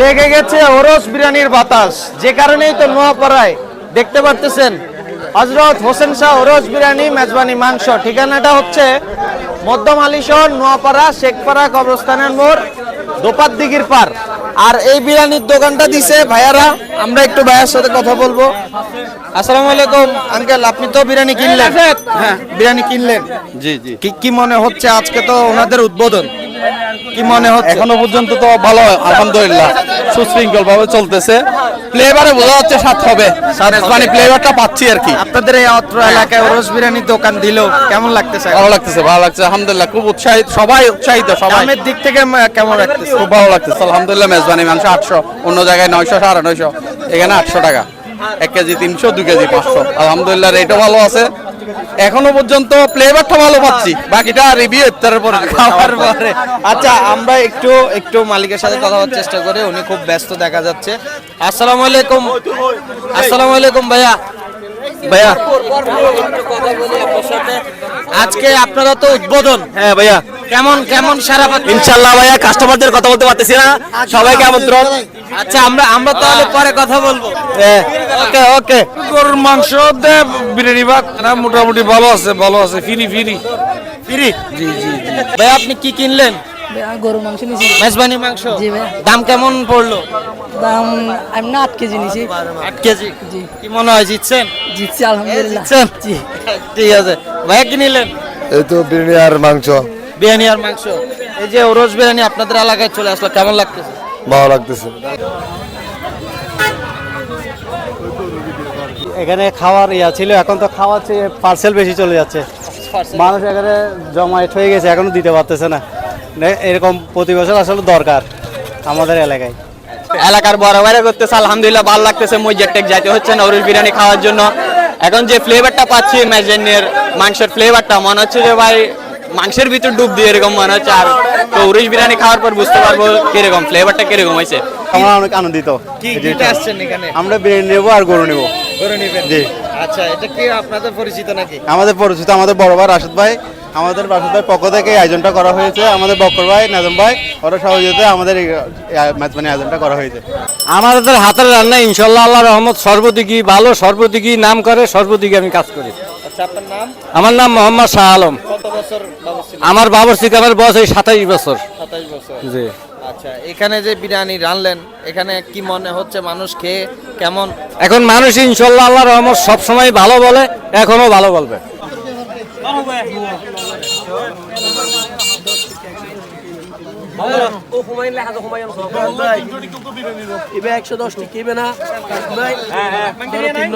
লেগে গেছে ওরস বিরিয়ানির বাতাস। যে কারণেই তো নোয়াপাড়ায় দেখতে পারতেছেন হজরত হোসেন শাহ ওরস বিরিয়ানি মেজবানি মাংস। ঠিকানাটা হচ্ছে মধ্যম আলিশন নোয়াপাড়া শেখপাড়া কবরস্থানের মোড় দোপাত দিঘির পার। আর এই বিরিয়ানির দোকানটা দিছে ভাইয়ারা আমরা একটু ভাইয়ার সাথে কথা বলব। আসসালামু আলাইকুম আঙ্কেল আপনি তো বিরিয়ানি কিনলেন? হ্যাঁ বিরিয়ানি কিনলেন। জি জি। কি কি মনে হচ্ছে আজকে তো ওনাদের উদ্বোধন? কি মনে হচ্ছে? এখনও পর্যন্ত তো ভালো আলহামদুলিল্লাহ। সুশৃঙ্খল ভাবে চলতেছে। ফ্লেভারে বোঝা যাচ্ছে স্বাদ হবে। মেজবানি ফ্লেভারটা পাচ্ছি আর কি। আপনাদের এই অত্র এলাকায় রোজ বিরিয়ানির দোকান দিল কেমন লাগতেছে ভালো লাগতেছে ভালো লাগছে আলহামদুলিল্লাহ। খুব উৎসাহিত সবাই উৎসাহিত সবাই। দামের দিক থেকে কেমন লাগতেছে? খুব ভালো লাগতেছে আলহামদুলিল্লাহ মেজবানি মাংস আটশো অন্য জায়গায় নয়শো সাড়ে নয়শো। এখানে আটশো টাকা। এক কেজি তিনশো দু কেজি পাঁচশো। আলহামদুলিল্লাহ রেটও ভালো আছে। এখনও পর্যন্ত ফ্লেভারটা ভালো পাচ্ছি। বাকিটা রিভিউ ইফতারের পরে খাওয়ার পরে। আচ্ছা আমরা একটু একটু মালিকের সাথে কথা বলার চেষ্টা করি। উনি খুব ব্যস্ত দেখা যাচ্ছে। আসসালামু আলাইকুম। আসসালামু আলাইকুম ভাইয়া। ভাইয়া। আজকে আপনারা তো উদ্বোধন। হ্যাঁ ভাইয়া। কেমন কেমন সারা ইনশাল্লাহ ভাইয়া কাস্টমারদের কথা বলতে পারতেছি না। সবাইকে আমন্ত্রণ। আচ্ছা আমরা আমরা তাহলে পরে কথা বলব। ওকে ওকে। গরুর মাংস দেব বিরিয়ানি ভাত না মোটামুটি ভালো আছে ভালো আছে ফিরি ফিরি ফিরি? জি জি ভাই আপনি কি কিনলেন? ভাইয়া, গরু মাংস নিয়েছি মেজবানি মাংস? জি ভাইয়া। দাম কেমন পড়ল? দাম আমি না আট কেজি নিয়েছি আট কেজি? জি। কি মনে হয় জিতছেন? জিতছি আলহামদুলিল্লাহ। জিতছেন? জি ঠিক আছে। ভাইয়া কি নিলেন? এই তো বিরিয়ানি আর মাংস। বিরিয়ানি আর মাংস। এই যে ওরস বিরিয়ানি আপনাদের এলাকায় চলে আসলো কেমন লাগতেছে? ভালো লাগতেছে। এখানে খাওয়ার ইয়া ছিল এখন তো খাওয়ার পার্সেল বেশি চলে যাচ্ছে। মানুষ এখানে জমায়েত হয়ে গেছে এখনও দিতে পারতেছে না। এরকম প্রতি বছর আসলে দরকার আমাদের এলাকায়। এলাকার বড় বাইরে করতেছে আলহামদুলিল্লাহ ভালো লাগতেছে মসজিদ টেক যাইতে হচ্ছে না ওরুল বিরিয়ানি খাওয়ার জন্য। এখন যে ফ্লেভারটা পাচ্ছি ম্যাজেনের মাংসের ফ্লেভারটা মনে হচ্ছে যে ভাই মাংসের ভিতর ডুব দিয়ে এরকম মনে হচ্ছে আর তো উরুশ বিরিয়ানি খাওয়ার পর বুঝতে পারব কীরকম ফ্লেভারটা কীরকম হয়েছে। আমরা অনেক আনন্দিত। আমরা বিরিয়ানি নেব আর গরু নেব। নিবেন? জি। আচ্ছা এটা কি আপনাদের পরিচিত নাকি? আমাদের পরিচিত আমাদের বড় ভাই রাশেদ ভাই। আমাদের ভাই পক্ষ থেকে এই আয়োজনটা করা হয়েছে। আমাদের বক্কর ভাই নাজম ভাই ওরা সহযোগিতায় আমাদের এই মেজবানি আয়োজনটা করা হয়েছে। আমাদের হাতের রান্না ইনশাল্লাহ আল্লাহ রহমত সর্বদিকই ভালো সর্বদিকই নাম করে সর্বদিকে আমি কাজ করি। আচ্ছা আপনার নাম? আমার নাম মোহাম্মদ শাহ আলম। কত বছর বাবু আমার বাবর সিকামের বয়স এই সাতাইশ বছর। জি। আচ্ছা এখানে যে বিরিয়ানি রানলেন এখানে কি মনে হচ্ছে মানুষ খেয়ে কেমন? এখন মানুষ ইনশাল্লাহ আল্লাহ রহমত সবসময় ভালো বলে এখনও ভালো বলবে। একশো দশ টিকিবে না? ভাই তিন